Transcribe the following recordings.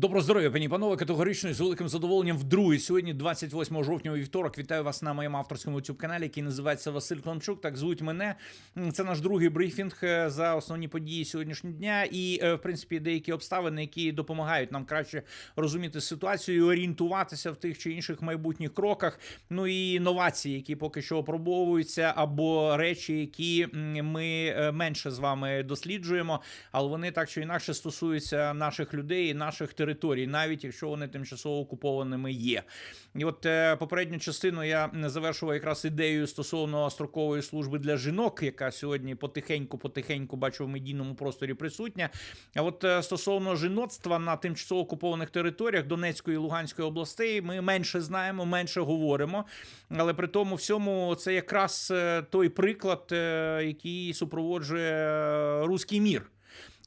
Доброго здоров'я, пані панове, категорично і з великим задоволенням вдруге. Сьогодні, 28 жовтня, вівторок, вітаю вас на моєму авторському youtube каналі, який називається Василь Климчук. Так звуть мене. Це наш другий брифінг е, за основні події сьогоднішнього дня. І, е, в принципі, деякі обставини, які допомагають нам краще розуміти ситуацію, орієнтуватися в тих чи інших майбутніх кроках. Ну і інновації, які поки що опробовуються, або речі, які ми е, менше з вами досліджуємо, але вони так чи інакше стосуються наших людей наших територій, навіть якщо вони тимчасово окупованими є. І от е, попередню частину я завершував якраз ідеєю стосовно строкової служби для жінок, яка сьогодні потихеньку-потихеньку бачу в медійному просторі присутня. А от е, стосовно жіноцтва на тимчасово окупованих територіях Донецької і Луганської областей, ми менше знаємо, менше говоримо. Але при тому всьому це якраз е, той приклад, який супроводжує руський мір.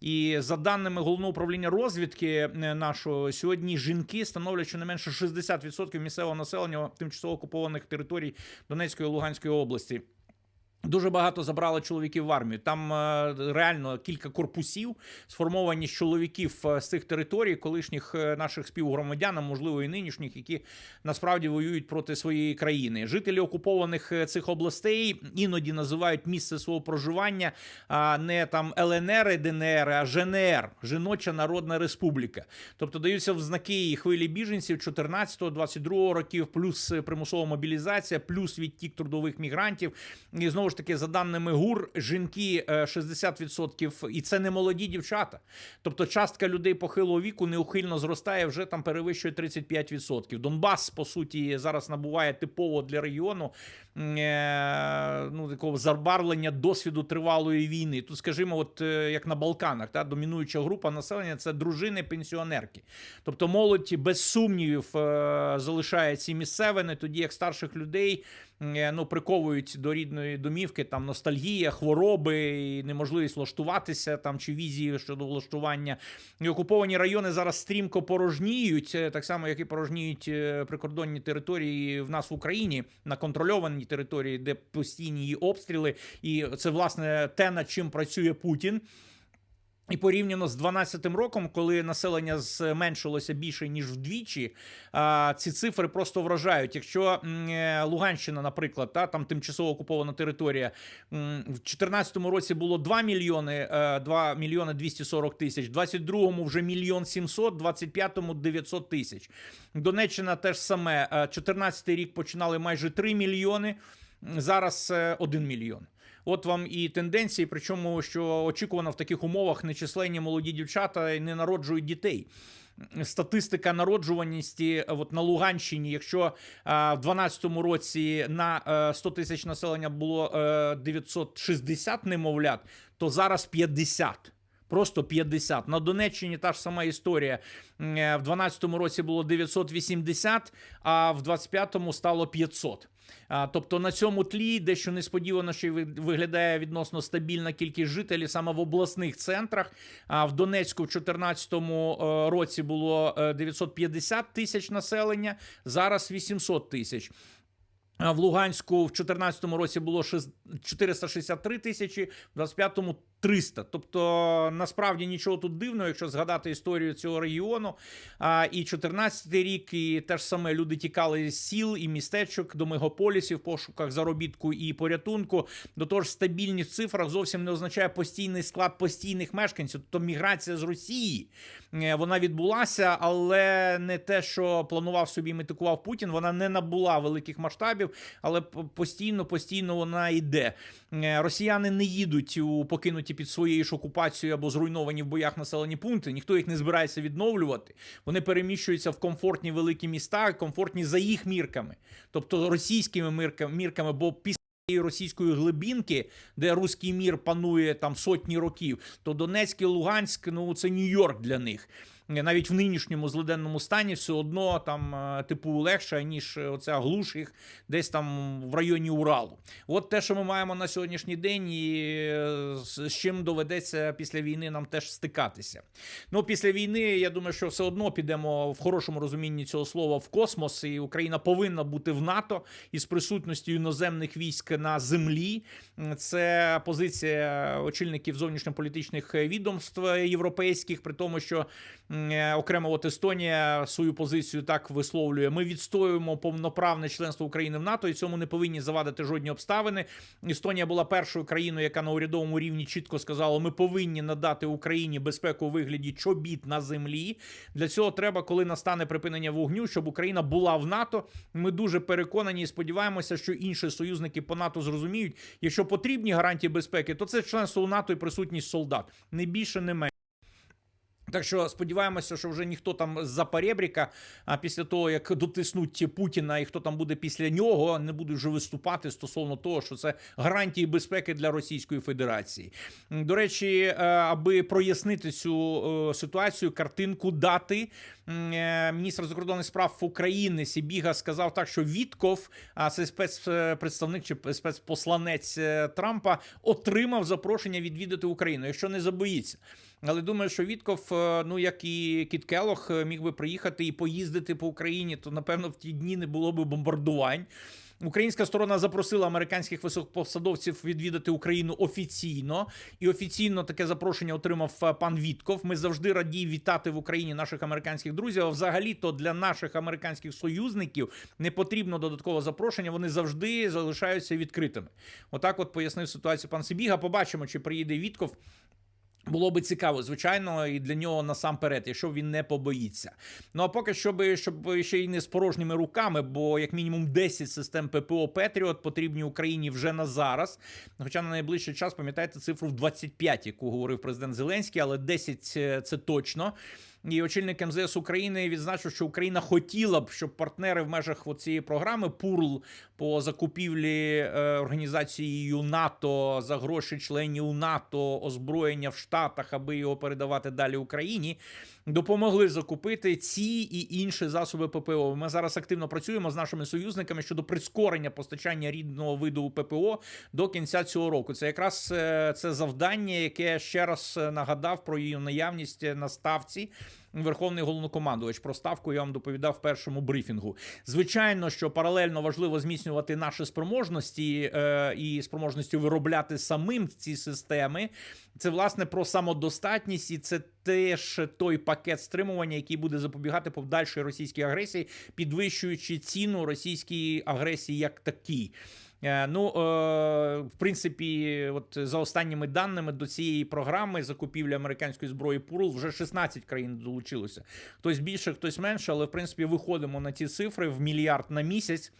І за даними головного управління розвідки е, нашого сьогодні жінки становлять щонайменше 60% місцевого населення тимчасово окупованих територій Донецької та Луганської області. Дуже багато забрали чоловіків в армію. Там е, реально кілька корпусів сформовані з чоловіків е, з цих територій, колишніх е, наших співгромадян, а можливо і нинішніх, які насправді воюють проти своєї країни. Жителі окупованих цих областей іноді називають місце свого проживання а не там ЛНР і ДНР, а ЖНР Жіноча Народна Республіка. Тобто даються в знаки і хвилі біженців 14-22 років, плюс примусова мобілізація, плюс відтік трудових мігрантів. І знову таки, за даними ГУР, жінки е, 60%, і це не молоді дівчата. Тобто частка людей похилого віку неухильно зростає, вже там перевищує 35%. Донбас, по суті, зараз набуває типово для регіону е, ну, такого забарвлення досвіду тривалої війни. Тут, скажімо, от е, як на Балканах, та, домінуюча група населення це дружини пенсіонерки. Тобто молодь без сумнівів е, залишає ці місцевини, тоді як старших людей е, ну, приковують до рідної домівки там ностальгія, хвороби, і неможливість влаштуватися там чи візії щодо влаштування. І окуповані райони зараз стрімко порожніють, е, так само як і порожніють е, прикордонні території в нас в Україні на контрольованій території, де постійні її обстріли, і це власне те, над чим працює Путін. І порівняно з 12-м роком, коли населення зменшилося більше ніж вдвічі, ці цифри просто вражають. Якщо е, Луганщина, наприклад, та там тимчасово окупована територія, в 2014 році було 2 мільйони, е, 2 мільйони 240 тисяч, в 22-му вже мільйон 700, в 25-му 900 тисяч. Донеччина теж саме. Е, 14-й рік починали майже 3 мільйони, зараз е, 1 мільйон. От вам і тенденції, причому що очікувано в таких умовах нечисленні молоді дівчата не народжують дітей. Статистика народжуваності от на Луганщині, якщо а, в 2012 році на е, 100 тисяч населення було е, 960 немовлят, то зараз 50. Просто 50. На Донеччині та ж сама історія. Е, В 2012 році було 980, а в 2025 стало 500. А, Тобто на цьому тлі дещо несподівано, що й виглядає відносно стабільна кількість жителів саме в обласних центрах. А в Донецьку в 2014 е, році було е, 950 тисяч населення, зараз 800 тисяч. В Луганську в 2014 році було 463 тисячі, в 25-му 300. Тобто, насправді нічого тут дивного, якщо згадати історію цього регіону. А, і 14-й рік, і те ж саме люди тікали з сіл і містечок до мегаполісів в пошуках заробітку і порятунку. До того ж, стабільність в цифрах зовсім не означає постійний склад постійних мешканців. Тобто міграція з Росії вона відбулася, але не те, що планував собі метикував Путін. Вона не набула великих масштабів, але постійно, постійно вона йде. Е, Росіяни не їдуть у покинуті під своєю ж окупацією або зруйновані в боях населені пункти. Ніхто їх не збирається відновлювати. Вони переміщуються в комфортні великі міста, комфортні за їх мірками, тобто російськими мірка- мірками, бо після. Російської глибінки, де руський мір панує там сотні років, то Донецьк і Луганськ, ну це Нью-Йорк для них. Навіть в нинішньому злиденному стані все одно там е, типу легше, ніж е, оця глуш їх десь там в районі Уралу. От те, що ми маємо на сьогоднішній день, і е, з чим доведеться після війни нам теж стикатися. Ну, після війни, я думаю, що все одно підемо в хорошому розумінні цього слова в космос, і Україна повинна бути в НАТО із присутністю іноземних військ на землі. Це позиція очільників зовнішньополітичних відомств європейських, при тому, що окремо от Естонія свою позицію так висловлює. Ми відстоюємо повноправне членство України в НАТО, і цьому не повинні завадити жодні обставини. Естонія була першою країною, яка на урядовому рівні чітко сказала: ми повинні надати Україні безпеку у вигляді чобіт на землі. Для цього треба, коли настане припинення вогню, щоб Україна була в НАТО. Ми дуже переконані і сподіваємося, що інші союзники по НАТО зрозуміють, якщо потрібні гарантії безпеки, то це членство у НАТО і присутність солдат. Не більше, не менше. Так що сподіваємося, що вже ніхто там з-за перебріка, а після того як дотиснуть Путіна, і хто там буде після нього, не будуть вже виступати стосовно того, що це гарантії безпеки для Російської Федерації. До речі, е, аби прояснити цю е, ситуацію, картинку дати. е, Міністр закордонних справ України Сібіга сказав так, що Вітков, а це спецпредставник чи спецпосланець Трампа, отримав запрошення відвідати Україну, якщо не забоїться. Але думаю, що Вітков, е, ну як і Кіт Келох, е, міг би приїхати і поїздити по Україні, то напевно в ті дні не було би бомбардувань. Українська сторона запросила американських високопосадовців відвідати Україну офіційно, і офіційно таке запрошення отримав е, пан Вітков. Ми завжди раді вітати в Україні наших американських друзів. А взагалі, то для наших американських союзників не потрібно додаткове запрошення. Вони завжди залишаються відкритими. Отак, от пояснив ситуацію пан Сибіга. Побачимо, чи приїде Вітков. Було би цікаво, звичайно, і для нього насамперед, якщо він не побоїться. Ну а поки щоб, щоб ще й не з порожніми руками, бо як мінімум 10 систем ППО Петріот потрібні Україні вже на зараз. Хоча на найближчий час пам'ятаєте цифру в 25, яку говорив президент Зеленський, але 10 це це точно. І очільник МЗС України відзначив, що Україна хотіла б, щоб партнери в межах цієї програми ПУРЛ по закупівлі е, організацією НАТО за гроші членів НАТО озброєння в Штатах, аби його передавати далі Україні, допомогли закупити ці і інші засоби ППО. Ми зараз активно працюємо з нашими союзниками щодо прискорення постачання рідного виду ППО до кінця цього року. Це якраз е, це завдання, яке ще раз е, нагадав про її наявність на ставці. Верховний головнокомандувач про ставку я вам доповідав в першому брифінгу. Звичайно, що паралельно важливо зміцнювати наші спроможності е, і спроможності виробляти самим ці системи. Це власне про самодостатність, і це теж той пакет стримування, який буде запобігати подальшій російській агресії, підвищуючи ціну російській агресії як такій. Е, Ну, е, в принципі, от за останніми даними до цієї програми закупівлі американської зброї ПУРЛ вже 16 країн долучилося. Хтось більше, хтось менше, але в принципі виходимо на ці цифри в мільярд на місяць.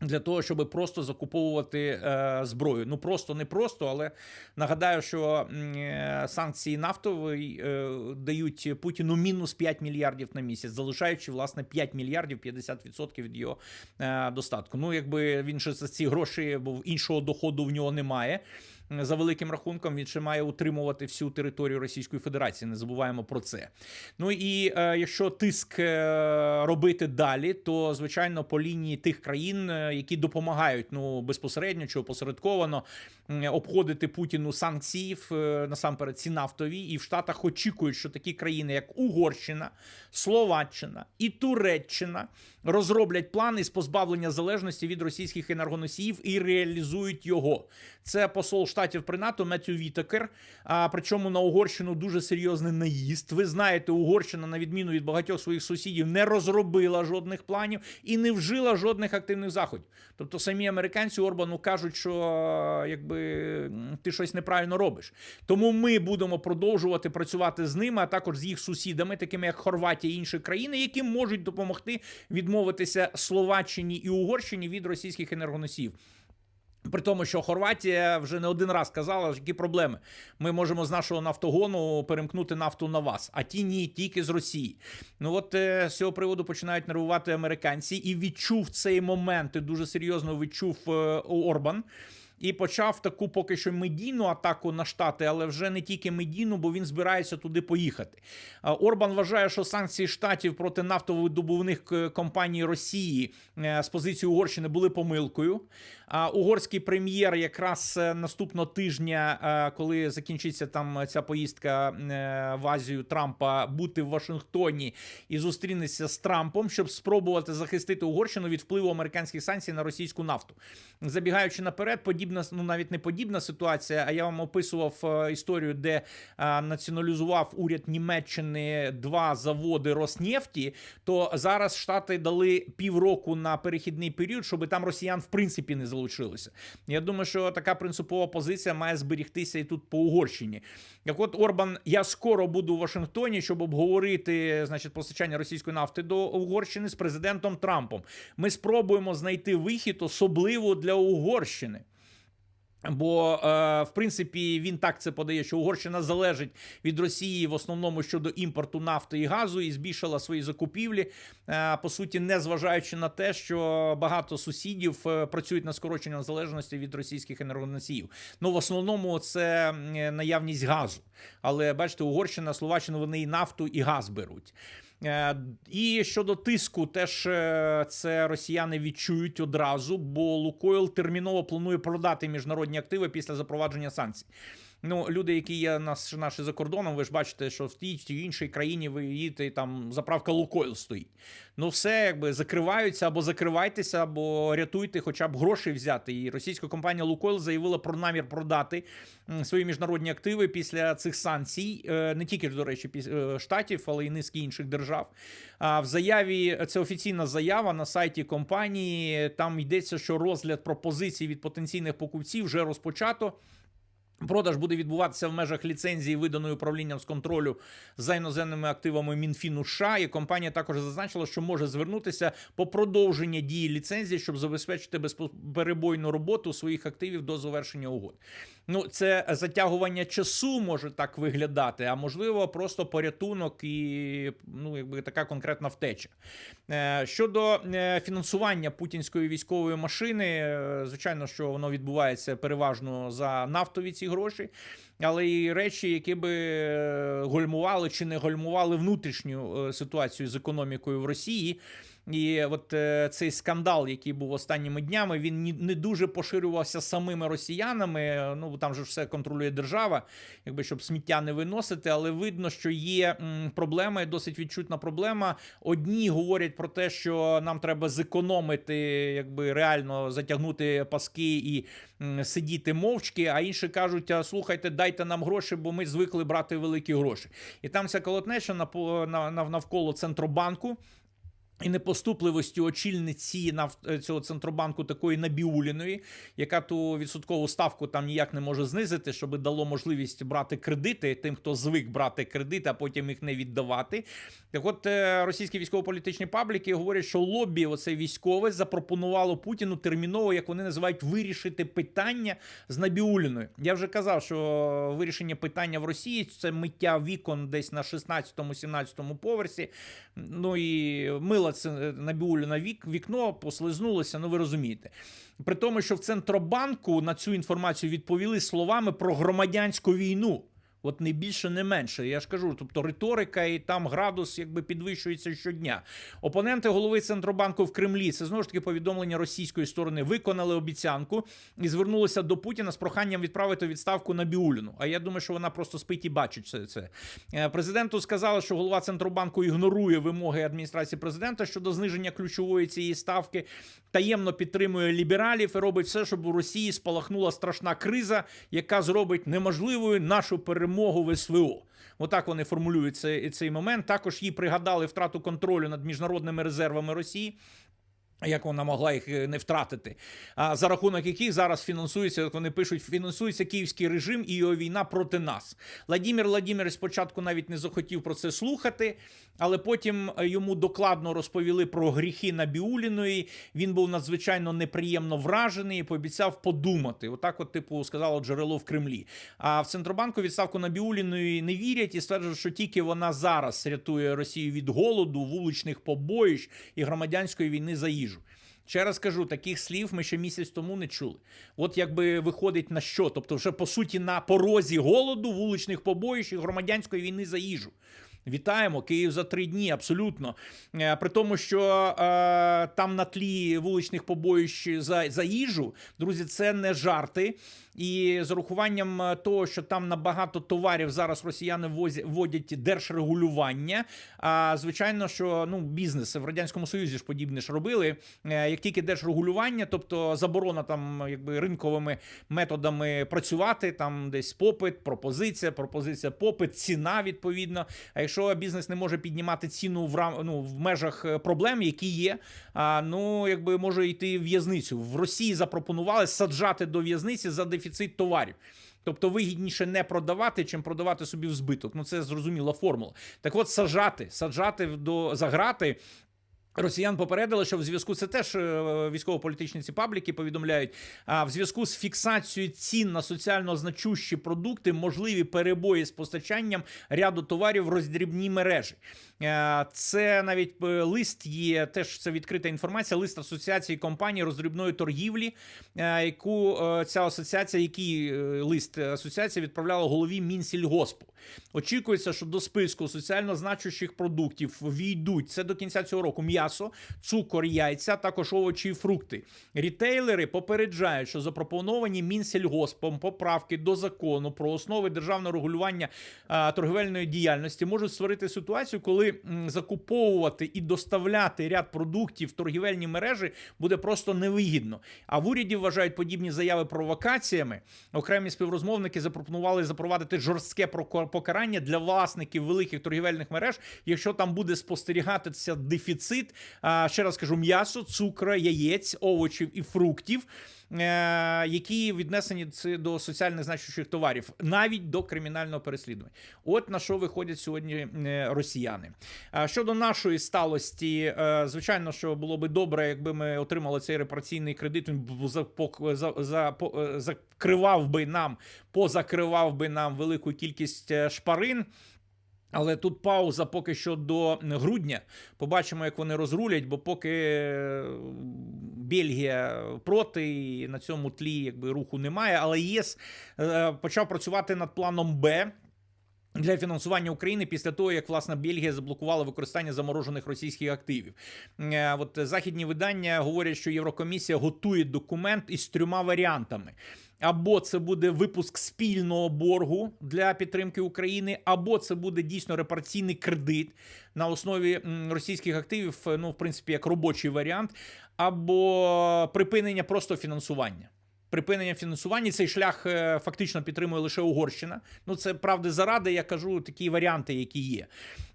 Для того щоб просто закуповувати е, зброю, ну просто не просто, але нагадаю, що е, санкції нафтові е, дають Путіну мінус 5 мільярдів на місяць, залишаючи власне 5 мільярдів 50% від його е, достатку. Ну якби він ще за ці гроші, бо іншого доходу в нього немає. За великим рахунком він ще має утримувати всю територію Російської Федерації. Не забуваємо про це. Ну і е, якщо тиск е, робити далі, то звичайно по лінії тих країн, е, які допомагають ну безпосередньо чи опосередковано м, обходити Путіну санкції е, насамперед ці нафтові, і в Штатах очікують, що такі країни, як Угорщина, Словаччина і Туреччина, розроблять плани з позбавлення залежності від російських енергоносіїв і реалізують його. Це посол штатів при НАТО Меттю Вітакер. А причому на Угорщину дуже серйозний наїзд. Ви знаєте, Угорщина, на відміну від багатьох своїх сусідів, не розробила жодних планів і не вжила жодних активних заходів. Тобто самі американці Орбану кажуть, що якби ти щось неправильно робиш. Тому ми будемо продовжувати працювати з ними, а також з їх сусідами, такими як Хорватія і інші країни, які можуть допомогти відмовитися Словаччині і Угорщині від російських енергоносіїв. При тому, що Хорватія вже не один раз казала, які проблеми. Ми можемо з нашого нафтогону перемкнути нафту на вас, а ті ні, тільки з Росії. Ну от е, з цього приводу починають нервувати американці, і відчув цей момент. і Дуже серйозно відчув е, Орбан. І почав таку поки що медійну атаку на штати, але вже не тільки медійну, бо він збирається туди поїхати. Орбан вважає, що санкції штатів проти нафтовидобувних к- компаній Росії е, з позиції Угорщини були помилкою. А угорський прем'єр якраз е, наступного тижня, е, коли закінчиться там ця поїздка е, в Азію Трампа, бути в Вашингтоні і зустрінеться з Трампом, щоб спробувати захистити Угорщину від впливу американських санкцій на російську нафту. Забігаючи наперед, подібні подібна, ну навіть не подібна ситуація. А я вам описував е, історію, де е, націоналізував уряд Німеччини два заводи Роснефті. То зараз Штати дали півроку на перехідний період, щоб там росіян в принципі не залишилося. Я думаю, що така принципова позиція має зберігтися і тут по Угорщині. Так от Орбан, я скоро буду у Вашингтоні, щоб обговорити значить постачання російської нафти до Угорщини з президентом Трампом. Ми спробуємо знайти вихід, особливо для Угорщини. Бо, е, в принципі, він так це подає, що Угорщина залежить від Росії в основному щодо імпорту нафти і газу і збільшила свої закупівлі. Е, по суті, не зважаючи на те, що багато сусідів е, працюють на скорочення залежності від російських енергоносіїв. Ну, в основному це наявність газу. Але бачите, Угорщина, Словаччина вони і нафту, і газ беруть. Е, І щодо тиску, теж е, це росіяни відчують одразу, бо Лукойл терміново планує продати міжнародні активи після запровадження санкцій. Ну, люди, які є нас наші за кордоном, ви ж бачите, що в тій чи іншій країні ви їдете, і там заправка Лукойл стоїть. Ну, все якби закриваються або закривайтеся, або рятуйте, хоча б грошей взяти. І російська компанія Лукойл заявила про намір продати свої міжнародні активи після цих санкцій, Е, не тільки до речі, е, штатів, але й низки інших держав. А в заяві це офіційна заява на сайті компанії. Там йдеться, що розгляд пропозицій від потенційних покупців вже розпочато. Продаж буде відбуватися в межах ліцензії, виданої управлінням з контролю за іноземними активами Мінфіну США. І компанія також зазначила, що може звернутися по продовження дії ліцензії, щоб забезпечити безперебойну роботу своїх активів до завершення угод. Ну, це затягування часу може так виглядати, а можливо, просто порятунок і ну, якби така конкретна втеча. Е, Щодо е, фінансування путінської військової машини, е, звичайно, що воно відбувається переважно за нафтові ці гроші, але і речі, які би гольмували чи не гольмували внутрішню ситуацію з економікою в Росії. І от е, цей скандал, який був останніми днями, він не дуже поширювався самими росіянами. Ну там же все контролює держава, якби щоб сміття не виносити. Але видно, що є м, проблема, і досить відчутна проблема. Одні говорять про те, що нам треба зекономити, якби реально затягнути паски і м, сидіти мовчки. А інші кажуть: слухайте, дайте нам гроші, бо ми звикли брати великі гроші. І там ця колотнеча на- на- навколо центробанку. І непоступливості очільниці нав- цього центробанку такої Набіуліної, яка ту відсоткову ставку там ніяк не може знизити, щоб дало можливість брати кредити тим, хто звик брати кредити, а потім їх не віддавати. Так от е, російські військово-політичні пабліки говорять, що лобі, оце військове, запропонувало Путіну терміново, як вони називають, вирішити питання з Набіуліною. Я вже казав, що вирішення питання в Росії це миття вікон десь на 16-17 поверсі. Ну і мила це Набіуліна вік, вікно, послизнулося, ну ви розумієте. При тому, що в Центробанку на цю інформацію відповіли словами про громадянську війну. От не більше, не менше. Я ж кажу, тобто риторика і там градус якби підвищується щодня. Опоненти голови Центробанку в Кремлі, це знову ж таки повідомлення російської сторони, виконали обіцянку і звернулися до Путіна з проханням відправити відставку на Біуліну. А я думаю, що вона просто спить і бачить це. це. Е, Президенту сказали, що голова Центробанку ігнорує вимоги адміністрації президента щодо зниження ключової цієї ставки, таємно підтримує лібералів і робить все, щоб у Росії спалахнула страшна криза, яка зробить неможливою нашу перемогу в СВО. Отак вони формулюють цей, цей момент. Також їй пригадали втрату контролю над міжнародними резервами Росії. Як вона могла їх е, не втратити, а за рахунок яких зараз фінансується, як вони пишуть, фінансується київський режим і його війна проти нас. Владимир Владимирович спочатку навіть не захотів про це слухати, але потім е, йому докладно розповіли про гріхи Набіуліної. Він був надзвичайно неприємно вражений і пообіцяв подумати. Отак, от, типу, сказало джерело в Кремлі. А в Центробанку відставку Набіуліної не вірять і стверджують, що тільки вона зараз рятує Росію від голоду, вуличних побоїщ і громадянської війни за їжу. Ще раз кажу, таких слів ми ще місяць тому не чули. От якби виходить на що? Тобто, вже по суті на порозі голоду, вуличних побоїщ і громадянської війни за їжу. Вітаємо Київ за три дні. Абсолютно Е, при тому, що е, там на тлі вуличних побоїщ за, за їжу, друзі, це не жарти. І з урахуванням е, того, що там на багато товарів зараз росіяни ввозять- вводять держрегулювання. А звичайно, що ну бізнес в радянському союзі ж подібне ж робили. Е, Як тільки держрегулювання, тобто заборона там якби ринковими методами працювати, там десь попит, пропозиція, пропозиція, попит, ціна відповідно. А якщо бізнес не може піднімати ціну в рам, ну, в межах е, проблем, які є, а, ну якби може йти в в'язницю. В Росії запропонували саджати до в'язниці за дефіцит товарів. Тобто вигідніше не продавати, чим продавати собі в збиток. Ну це зрозуміла формула. Так от сажати, саджати до заграти. Росіян попередили, що в зв'язку це теж е, військово-політичні ці пабліки повідомляють. А в зв'язку з фіксацією цін на соціально значущі продукти можливі перебої з постачанням ряду товарів в роздрібній мережі. Е, Це навіть е, лист є. Теж це відкрита інформація. Лист асоціації компаній роздрібної торгівлі, яку ця асоціація, який лист асоціація відправляла голові Мінсільгоспу. Очікується, що до списку соціально значущих продуктів війдуть це до кінця цього року м'ясо, цукор, яйця, також овочі і фрукти. Рітейлери попереджають, що запропоновані Мінсільгоспом поправки до закону про основи державного регулювання торговельної діяльності можуть створити ситуацію, коли закуповувати і доставляти ряд продуктів в торгівельні мережі буде просто невигідно. А в уряді вважають подібні заяви провокаціями. Окремі співрозмовники запропонували запровадити жорстке покарання для власників великих торгівельних мереж, якщо там буде спостерігатися дефіцит. Ще раз кажу, м'ясо, цукра, яєць, овочів і фруктів. е, Які віднесені до соціально значущих товарів, навіть до кримінального переслідування, от на що виходять сьогодні е, росіяни. Щодо нашої сталості, е, звичайно, що було би добре, якби ми отримали цей репараційний кредит. Він закривав би нам, позакривав би нам велику кількість шпарин. Але тут пауза поки що до грудня. Побачимо, як вони розрулять, бо поки е, Бельгія проти, і на цьому тлі якби руху немає. Але ЄС е, почав працювати над планом Б. Для фінансування України після того, як власне Бельгія заблокувала використання заморожених російських активів, Е, от західні видання говорять, що Єврокомісія готує документ із трьома варіантами. Або це буде випуск спільного боргу для підтримки України, або це буде дійсно репараційний кредит на основі російських активів, е, ну в принципі, як робочий варіант, або припинення просто фінансування. Припинення фінансування цей шлях е, фактично підтримує лише Угорщина. Ну це правди заради. Я кажу такі варіанти, які є.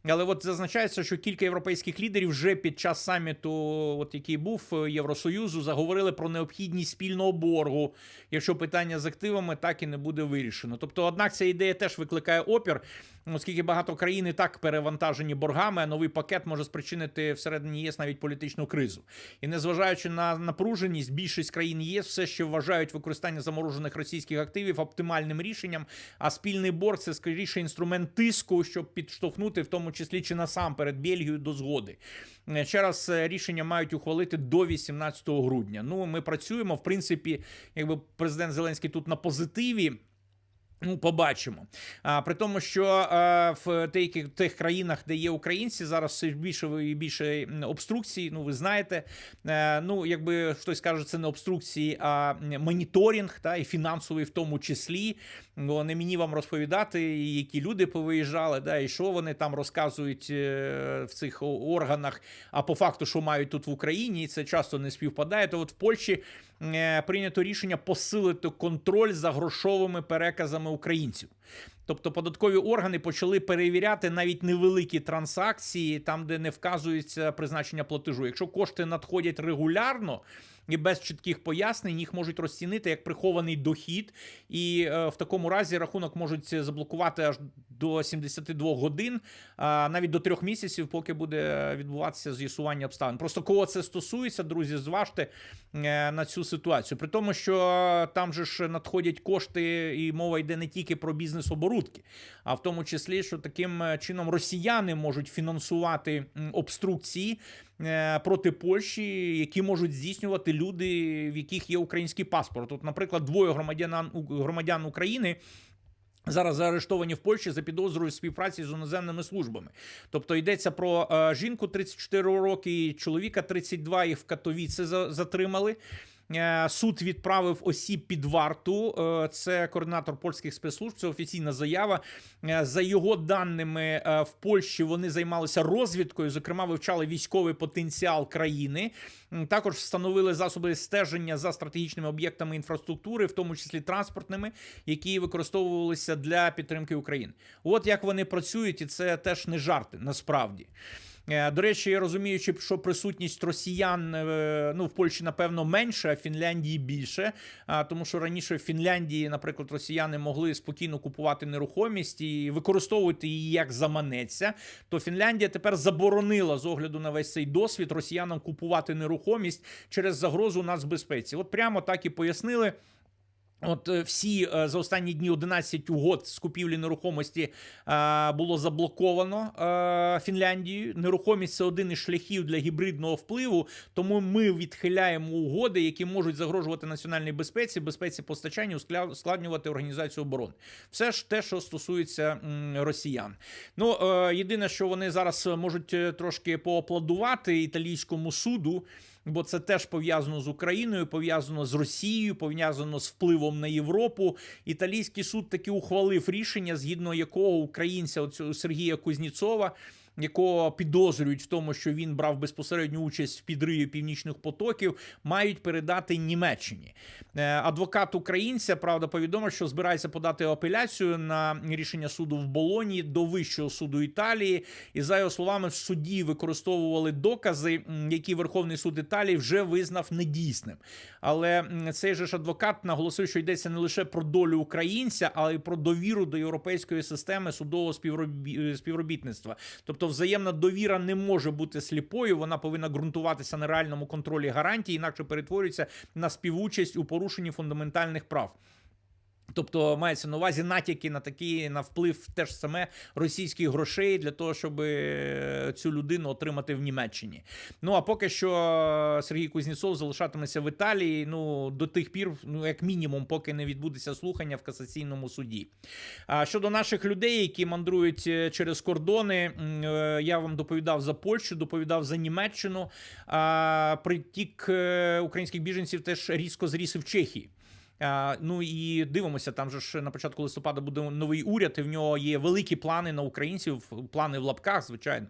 Але от зазначається, що кілька європейських лідерів вже під час саміту, от який був е, Євросоюзу, заговорили про необхідність спільного боргу, якщо питання з активами так і не буде вирішено. Тобто, однак, ця ідея теж викликає опір, оскільки багато країн і так перевантажені боргами, а новий пакет може спричинити всередині ЄС навіть політичну кризу. І незважаючи на напруженість, більшість країн ЄС все ще вважають використання заморожених російських активів оптимальним рішенням. А спільний борг це скоріше інструмент тиску, щоб підштовхнути, в тому числі чи насамперед Бельгію до згоди. Е, Ще раз е, рішення мають ухвалити до 18 грудня. Ну ми працюємо. В принципі, якби президент Зеленський тут на позитиві. Ну, побачимо. А при тому, що е, в деяких тих країнах, де є українці, зараз все більше і більше обструкцій. Ну, ви знаєте, е, ну якби хтось каже, це не обструкції, а моніторинг, та і фінансовий в тому числі. Ну, не мені вам розповідати, які люди повиїжджали, да, і що вони там розказують е, в цих органах. А по факту, що мають тут в Україні, і це часто не співпадає. То от в Польщі е, прийнято рішення посилити контроль за грошовими переказами українців. Тобто податкові органи почали перевіряти навіть невеликі транзакції, там, де не вказується призначення платежу. Якщо кошти надходять регулярно і без чітких пояснень, їх можуть розцінити як прихований дохід, і е, в такому разі рахунок можуть заблокувати аж до 72 годин, а навіть до трьох місяців, поки буде відбуватися з'ясування обставин. Просто кого це стосується, друзі, зважте е, на цю ситуацію. При тому, що там же ж надходять кошти, і мова йде не тільки про бізнес-оборудки, а в тому числі, що таким е, чином росіяни можуть фінансувати обструкції е, проти Польщі, які можуть здійснювати люди, в яких є український паспорт. От, наприклад, двоє громадян, громадян України. Зараз заарештовані в Польщі за підозрою співпраці з іноземними службами. Тобто йдеться про е, жінку 34 роки, чоловіка 32, їх в Катовіці за- затримали. Е, Суд відправив осіб під варту. Е, Це координатор польських спецслужб. Це офіційна заява. Е, За його даними, в Польщі вони займалися розвідкою, зокрема, вивчали військовий потенціал країни. Також встановили засоби стеження за стратегічними об'єктами інфраструктури, в тому числі транспортними, які використовувалися для підтримки України. От як вони працюють, і це теж не жарти насправді. Е, До речі, я розумію, що- присутність росіян е, ну в Польщі напевно менше, а в Фінляндії більше. Тому що раніше в Фінляндії, наприклад, росіяни могли спокійно купувати нерухомість і використовувати її як заманеться. То Фінляндія тепер заборонила з огляду на весь цей досвід росіянам купувати нерухомість через загрозу нацбезпеці. От прямо так і пояснили. От е, всі е, за останні дні 11 угод з купівлі нерухомості е, було заблоковано Фінляндією. Нерухомість це один із шляхів для гібридного впливу. Тому ми відхиляємо угоди, які можуть загрожувати національній безпеці, безпеці постачання, ускладнювати організацію оборони. Все ж те, що стосується росіян. Ну єдине, що вони зараз можуть трошки поаплодувати італійському суду. Бо це теж пов'язано з Україною, пов'язано з Росією, пов'язано з впливом на Європу. Італійський суд таки ухвалив рішення, згідно якого українця оцього Сергія Кузніцова, якого підозрюють в тому, що він брав безпосередню участь в підриві північних потоків, мають передати Німеччині. Е, Адвокат українця правда повідомив, що збирається подати апеляцію на рішення суду в Болоні до Вищого суду Італії. І за його словами, в суді використовували докази, які Верховний суд Італії вже визнав недійсним. Але цей же ж адвокат наголосив, що йдеться не лише про долю українця, але й про довіру до європейської системи судового е, співробітництва. Тобто, взаємна довіра не може бути сліпою, вона повинна ґрунтуватися на реальному контролі гарантій, інакше перетворюється на співучасть у порушенні фундаментальних прав. Тобто мається на увазі натяки на такі на вплив теж саме російських грошей для того, щоб е, цю людину отримати в Німеччині. Ну а поки що Сергій Кузнєцов залишатиметься в Італії. Ну до тих пір, ну як мінімум, поки не відбудеться слухання в касаційному суді. А щодо наших людей, які мандрують е, через кордони, е, я вам доповідав за Польщу, доповідав за Німеччину. А притік е, українських біженців теж різко зріс в Чехії. А, ну і дивимося, там же ж на початку листопада буде новий уряд, і в нього є великі плани на українців, плани в лапках, звичайно.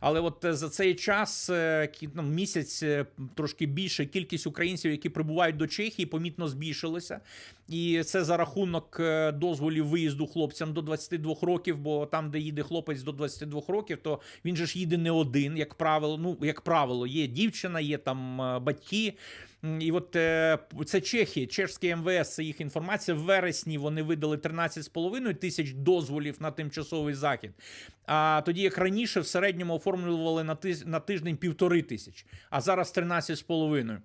Але от е, за цей час, е, ну, місяць е, трошки більше кількість українців, які прибувають до Чехії, помітно збільшилася. І це за рахунок е, дозволів виїзду хлопцям до 22 років. Бо там, де їде хлопець до 22 років, то він же ж їде не один, як правило. Ну, як правило, є дівчина, є там е, батьки. І от е, це Чехи, чешські МВС, їх інформація. В вересні вони видали 13,5 тисяч дозволів на тимчасовий захід. А тоді, як раніше, в середньому оформлювали на тиждень півтори тисяч, а зараз 13,5.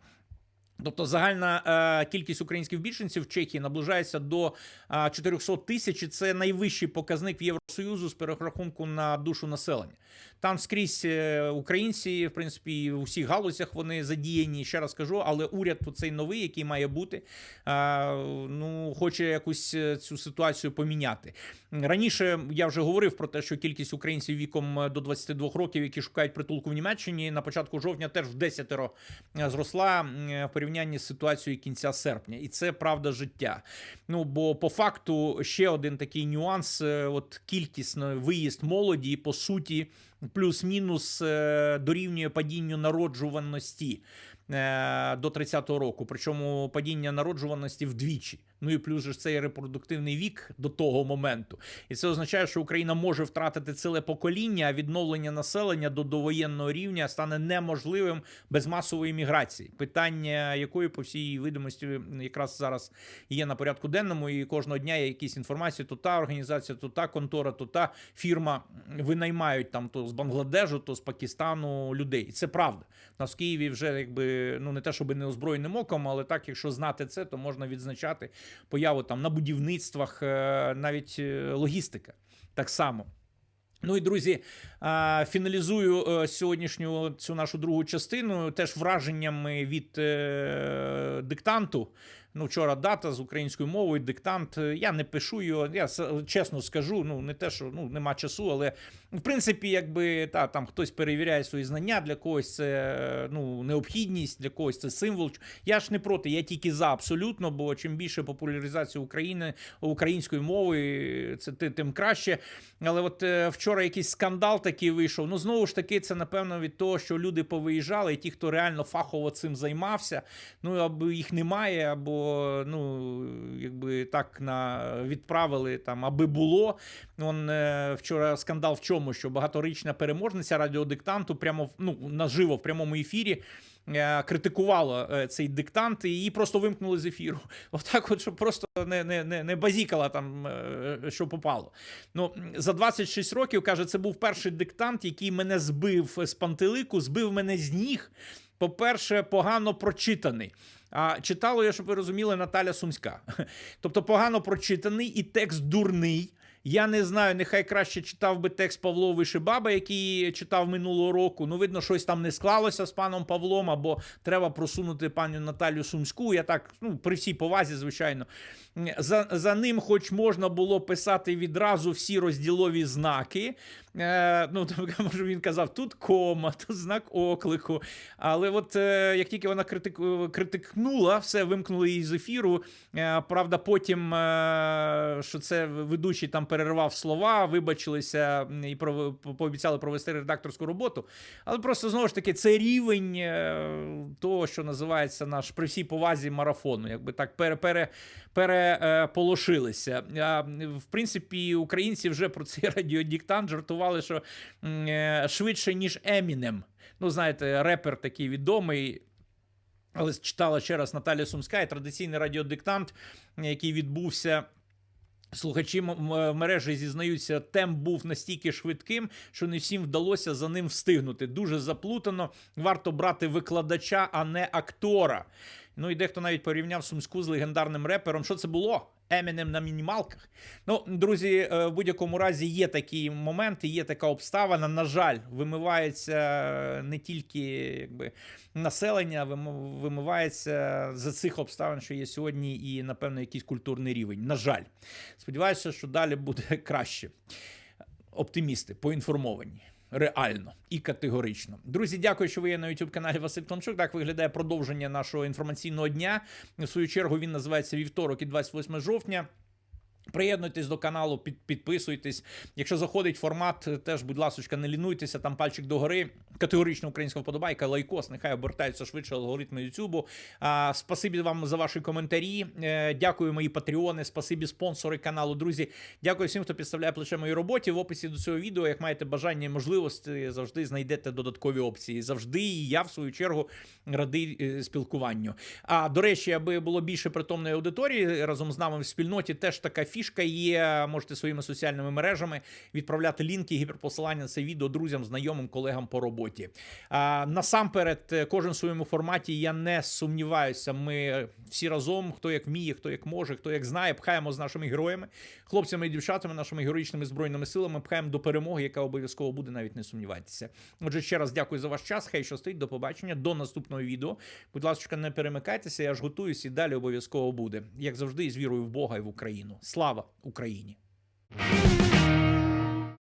Тобто загальна е, кількість українських біженців в Чехії наближається до е, 400 тисяч. і Це найвищий показник в Євросоюзу з перерахунку на душу населення. Там скрізь е, українці, в принципі, і у всіх галузях вони задіяні. Ще раз кажу, але уряд цей новий, який має бути, е, ну хоче якусь е, цю ситуацію поміняти. Раніше я вже говорив про те, що кількість українців віком е, до 22 років, які шукають притулку в Німеччині, на початку жовтня теж в десятеро е, зросла в порівнянні з ситуацією кінця серпня, і це правда життя. Ну бо по факту ще один такий нюанс: е, от кількісно виїзд молоді, по суті, плюс-мінус е, дорівнює падінню народжуваності. е, До 30-го року, причому падіння народжуваності вдвічі. Ну і плюс же цей репродуктивний вік до того моменту. І це означає, що Україна може втратити ціле покоління, а відновлення населення до довоєнного рівня стане неможливим без масової міграції. Питання якої по всій видимості якраз зараз є на порядку денному, і кожного дня є якісь інформації. То та організація, то та контора, то та фірма винаймають там то з Бангладежу, то з Пакистану людей. І це правда. Нас в Києві вже якби ну не те, щоб не озброєним оком, але так, якщо знати це, то можна відзначати появу там на будівництвах, е, навіть е, логістика так само. Ну і друзі, фіналізую е, сьогоднішню цю нашу другу частину теж враженнями від диктанту. Ну, вчора дата з українською мовою, диктант. Е, Я не пишу його. Я чесно скажу, ну не те, що ну нема часу, але в принципі, якби та там хтось перевіряє свої знання, для когось це ну необхідність, для когось це символ. Я ж не проти, я тільки за абсолютно. Бо чим більше популяризації України української мови, це ти- тим краще. Але от е, вчора якийсь скандал такий вийшов. Ну знову ж таки, це напевно від того, що люди повиїжджали, і ті, хто реально фахово цим займався, ну або їх немає, або ну якби так на відправили там, аби було. Он е, вчора скандал в чому, що багаторічна переможниця радіодиктанту прямо ну, наживо в прямому ефірі. е, Критикувала е, цей диктант, і її просто вимкнули з ефіру. Отак, от, щоб просто не, не, не, не базікала там, що попало. Ну, за 26 років каже, це був перший диктант, який мене збив з пантелику, збив мене з ніг. По-перше, погано прочитаний. А читало я, щоб ви розуміли, Наталя Сумська. Тобто погано прочитаний і текст дурний. Я не знаю, нехай краще читав би текст Павло Вишибаба, який читав минулого року. Ну, видно, щось там не склалося з паном Павлом, або треба просунути пані Наталю Сумську. Я так, ну, при всій повазі, звичайно. За, за ним, хоч можна було писати відразу всі розділові знаки. Е, ну, може, він казав, тут кома, тут знак оклику. Але от е, як тільки вона критик, критикнула, все вимкнули її з ефіру. Е, правда, потім, е, що це ведучий там перервав слова, вибачилися і пров... пообіцяли провести редакторську роботу. Але просто знову ж таки, це рівень е, того, що називається наш при всій повазі марафону. Якби так пере, пере, переполошилися. А, В принципі, українці вже про цей радіодиктант жартували, що е, швидше, ніж Емінем. Ну, знаєте, репер такий відомий. Але читала ще раз Наталя Сумська і традиційний радіодиктант, який відбувся. Слухачі м- мережі зізнаються, темп був настільки швидким, що не всім вдалося за ним встигнути. Дуже заплутано. Варто брати викладача, а не актора. Ну і дехто навіть порівняв сумську з легендарним репером. Що це було? Емінем на мінімалках. Ну, друзі, е, в будь-якому разі є такі моменти, є така обставина. На жаль, вимивається не тільки якби, населення, вимивається за цих обставин, що є сьогодні, і, напевно, якийсь культурний рівень. На жаль, сподіваюся, що далі буде краще. Оптимісти поінформовані. Реально і категорично. Друзі, дякую, що ви є на youtube каналі Василь Томчук. Так виглядає продовження нашого інформаційного дня. В свою чергу він називається вівторок і 28 жовтня. Приєднуйтесь до каналу, під, підписуйтесь. Якщо заходить формат, теж, будь ласка, не лінуйтеся, там пальчик догори. Категорично українська вподобайка, лайкос, нехай обертаються швидше алгоритми Ютубу. Спасибі вам за ваші коментарі. Е, дякую, мої патреони, спасибі спонсори каналу. Друзі, дякую всім, хто підставляє плече моїй роботі. В описі до цього відео, як маєте бажання і можливості, завжди знайдете додаткові опції. Завжди і я, в свою чергу, радий е, спілкуванню. А до речі, аби було більше притомної аудиторії разом з нами в спільноті, теж така фішка є. Можете своїми соціальними мережами відправляти лінки, гіперпосилання на це відео друзям, знайомим, колегам по роботі. А, насамперед, кожен в своєму форматі. Я не сумніваюся. Ми всі разом, хто як вміє, хто як може, хто як знає, пхаємо з нашими героями, хлопцями і дівчатами, нашими героїчними збройними силами, пхаємо до перемоги, яка обов'язково буде, навіть не сумнівайтеся. Отже, ще раз дякую за ваш час. Хай щастить, до побачення, до наступного відео. Будь ласка, не перемикайтеся, я ж готуюсь і далі обов'язково буде. Як завжди, з вірою в Бога і в Україну. Слава Україні!